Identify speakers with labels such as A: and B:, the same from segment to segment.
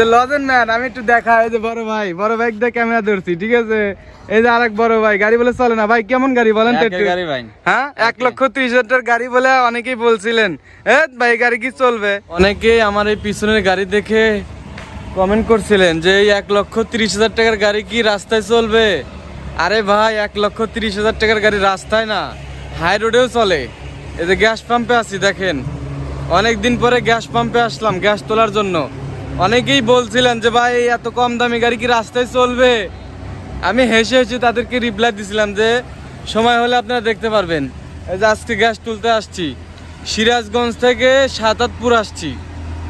A: যে লজেন ম্যান আমি একটু দেখা এই যে বড় ভাই বড় ভাই দিয়ে ক্যামেরা ধরছি ঠিক আছে? এই যে আরেক বড় ভাই গাড়ি বলে চলে না ভাই কেমন গাড়ি বলেন তো একটু?
B: গাড়ি ভাই।
A: হ্যাঁ এক লক্ষ ত্রিশ হাজার গাড়ি বলে অনেকেই বলছিলেন। এ ভাই গাড়ি কি চলবে? অনেকেই আমার এই পিছনের গাড়ি দেখে কমেন্ট করছিলেন যে এই এক লক্ষ তিরিশ হাজার টাকার গাড়ি কি রাস্তায় চলবে? আরে ভাই এক লক্ষ তিরিশ হাজার টাকার গাড়ি রাস্তায় না হাই রোডেও চলে। এই যে গ্যাস পাম্পে আছি দেখেন। অনেক দিন পরে গ্যাস পাম্পে আসলাম গ্যাস তোলার জন্য। অনেকেই বলছিলেন যে, ভাই, এত কম দামি গাড়ি কি রাস্তায় চলবে? আমি হেসে হেসে তাদেরকে রিপ্লাই দিছিলাম যে, সময় হলে আপনারা দেখতে পারবেন। এই যে আজকে গ্যাস তুলতে আসছি। সিরাজগঞ্জ থেকে সাতাতপুর আসছি।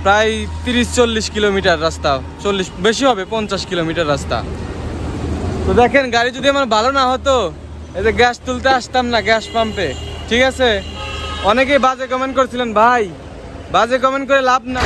A: প্রায় তিরিশ চল্লিশ কিলোমিটার রাস্তা। চল্লিশ, বেশি হবে, পঞ্চাশ কিলোমিটার রাস্তা। তো দেখেন, গাড়ি যদি আমার ভালো না হতো, এই যে গ্যাস তুলতে আসতাম না, গ্যাস পাম্পে। ঠিক আছে? অনেকেই বাজে কমেন্ট করছিলেন, ভাই, বাজে কমেন্ট করে লাভ না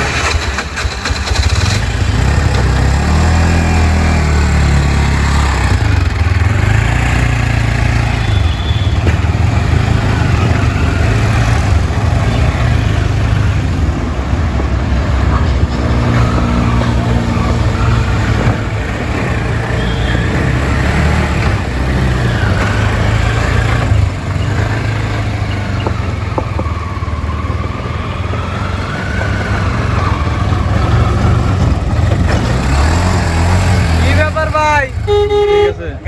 A: কি ব্যাপার ভাই।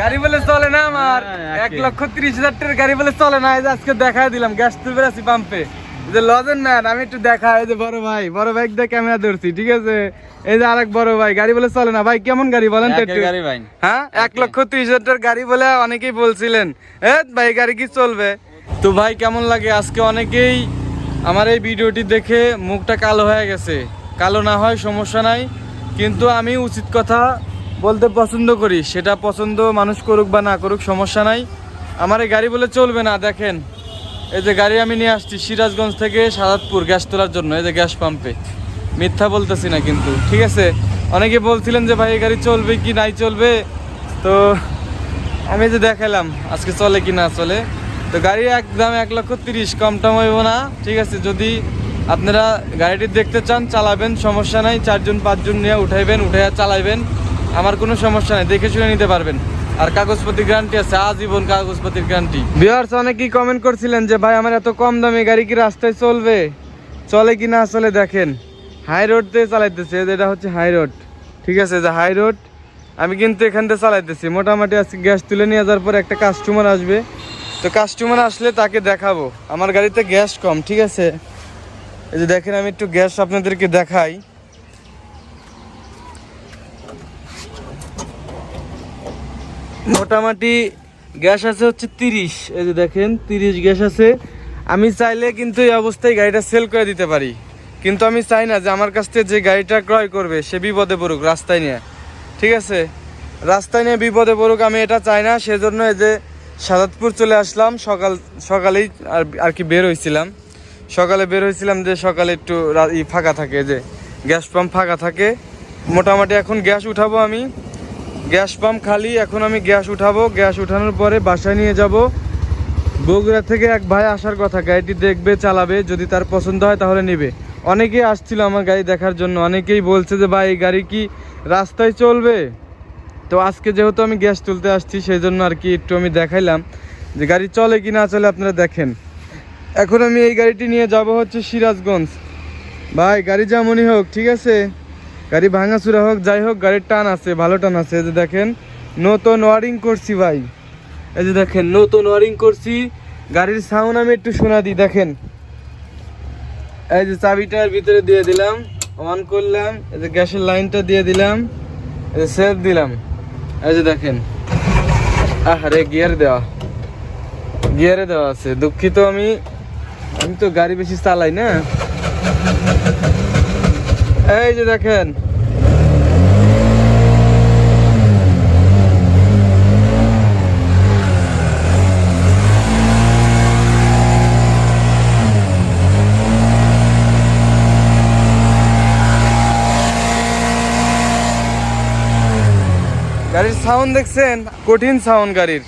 A: গাড়ি বলে চলে না আমার।
B: হ্যাঁ,
A: এক লক্ষ তিরিশ হাজার টাকার গাড়ি বলে চলে না আজকে দেখাই দিলাম গ্যাস তুলবে আছি পাম্পে যে লজেন ম্যান আমি একটু দেখা এই যে বড় ভাই বড় ভাই দিয়ে ক্যামেরা ধরছি ঠিক আছে? এই যে আরেক বড় ভাই গাড়ি বলে চলে না। ভাই কেমন গাড়ি বলেন তো একটু? হ্যাঁ এক লক্ষ তিরিশ হাজার গাড়ি বলে অনেকেই বলছিলেন। এ ভাই গাড়ি কি চলবে? তো ভাই কেমন লাগে? আজকে অনেকেই আমার এই ভিডিওটি দেখে মুখটা কালো হয়ে গেছে। কালো না হয় সমস্যা নাই। কিন্তু আমি উচিত কথা বলতে পছন্দ করি, সেটা পছন্দ মানুষ করুক বা না করুক, সমস্যা নাই। আমার এই গাড়ি বলে চলবে না, দেখেন। এই যে গাড়ি আমি নিয়ে আসছি সিরাজগঞ্জ থেকে সাদাতপুর গ্যাস তোলার জন্য, এই যে গ্যাস পাম্পে। মিথ্যা বলতেছি না কিন্তু, ঠিক আছে? অনেকে বলছিলেন যে, ভাই, এই গাড়ি চলবে কি নাই চলবে? তো আমি যে দেখালাম, আজকে চলে কি না চলে। তো গাড়ি একদম এক লক্ষ তিরিশ, কম টম হইব না, ঠিক আছে? যদি আপনারা গাড়িটি দেখতে চান, চালাবেন, সমস্যা নাই। চারজন, পাঁচজন নিয়ে উঠাইবেন, উঠাইয়া চালাইবেন। আমার কোনো সমস্যা নাই, দেখে শুনে নিতে পারবেন। আর কাগজপত্র গ্যারান্টি আছে, আজীবন কাগজপত্রের গ্যারান্টি বিহার্স অনেকেই কমেন্ট করছিলেন যে, ভাই, আমার এত কম দামে গাড়ি কি রাস্তায় চলবে? চলে কি না চলে দেখেন। হাই রোড দিয়ে চালাইতেছে এটা হচ্ছে হাই রোড ঠিক আছে, যে হাই রোড আমি কিন্তু এখান থেকে চালাইতেছি। মোটামুটি আজকে গ্যাস তুলে নিয়ে যাওয়ার পর একটা কাস্টমার আসবে। তো কাস্টমার আসলে তাকে দেখাবো। আমার গাড়িতে গ্যাস কম, ঠিক আছে? এই যে দেখেন, আমি একটু গ্যাস আপনাদেরকে দেখাই। মোটামুটি গ্যাস আছে হচ্ছে তিরিশ। এই যে দেখেন, তিরিশ গ্যাস আছে। আমি চাইলে কিন্তু এই অবস্থায় গাড়িটা সেল করে দিতে পারি। কিন্তু আমি চাই না যে আমার কাছ থেকে যে গাড়িটা ক্রয় করবে, সে বিপদে পড়ুক রাস্তায় নিয়ে। ঠিক আছে? রাস্তায় নিয়ে বিপদে পড়ুক, আমি এটা চাই না। সেজন্য এই যে সাদাতপুর চলে আসলাম। সকাল, সকালেই আর আর কি বের হয়েছিলাম সকালে বের হয়েছিলাম যে সকালে একটু ফাঁকা থাকে যে গ্যাস পাম্প ফাঁকা থাকে। মোটামুটি এখন গ্যাস উঠাবো আমি। গ্যাস পাম্প খালি, এখন আমি গ্যাস উঠাবো। গ্যাস উঠানোর পরে বাসায় নিয়ে যাব। বগুড়া থেকে এক ভাই আসার কথা, গাড়িটি দেখবে, চালাবে, যদি তার পছন্দ হয় তাহলে নেবে। অনেকেই আসছিল আমার গাড়ি দেখার জন্য। অনেকেই বলছে যে, ভাই, এই গাড়ি কি রাস্তায় চলবে? তো আজকে যেহেতু আমি গ্যাস তুলতে আসছি, সেই জন্য আর কি একটু আমি দেখাইলাম যে, গাড়ি চলে কি না চলে আপনারা দেখেন। এখন আমি এই গাড়িটি নিয়ে যাব হচ্ছে সিরাজগঞ্জ। ভাই, গাড়ি যেমনই হোক, ঠিক আছে? গাড়ি ভাঙাচুরা হোক, যাই হোক, গাড়ির টান আছে, ভালো টান আছে। এই যে দেখেন, নতুন ওয়ারিং করছি ভাই। এই যে দেখেন, নতুন ওয়ারিং করছি। গাড়ির সাউন্ড আমি একটু শোনা দিই, দেখেন। এই যে চাবিটার ভিতরে দিয়ে দিলাম অন করলাম, এই যে গ্যাসের লাইনটা দিয়ে দিলাম, এই যে সেভ দিলাম। এই যে দেখেন আরে গিয়ার দেওয়া। গিয়ারে দেওয়া আছে, দুঃখিত আমি। আমি তো গাড়ি বেশি চালাই না। এই যে দেখেন। গাড়ির সাউন্ড দেখছেন? কঠিন সাউন্ড গাড়ির।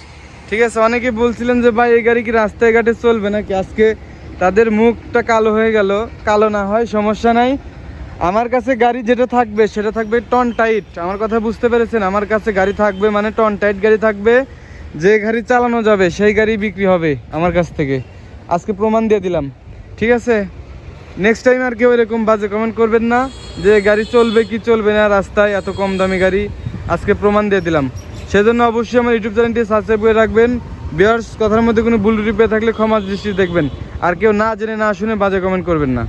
A: ঠিক আছে অনেকে বলছিলেন যে, ভাই, এই গাড়ি কি রাস্তায় ঘাটে চলবে নাকি? আজকে তাদের মুখটা কালো হয়ে গেল। কালো না হয়, সমস্যা নাই। আমার কাছে গাড়ি যেটা থাকবে, সেটা থাকবে টন টাইট। আমার কথা বুঝতে পেরেছেন? আমার কাছে গাড়ি থাকবে মানে টন টাইট গাড়ি থাকবে, যে গাড়ি চালানো যাবে, সেই গাড়ি বিক্রি হবে আমার কাছ থেকে। আজকে প্রমাণ দিয়ে দিলাম। ঠিক আছে? নেক্সট টাইম আর কেউ এরকম বাজে কমেন্ট করবেন না, যে গাড়ি চলবে কি চলবে না রাস্তায় এত কম দামি গাড়ি। আজকে প্রমাণ দিয়ে দিলাম। সেজন্য অবশ্যই আমার ইউটিউব চ্যানেলটি সাবস্ক্রাইব করে রাখবেন। বিয়ার্স কথার মধ্যে কোনো ভুল পেয়ে থাকলে ক্ষমা দৃষ্টি দেখবেন। আর কেউ না জেনে না শুনে বাজে কমেন্ট করবেন না।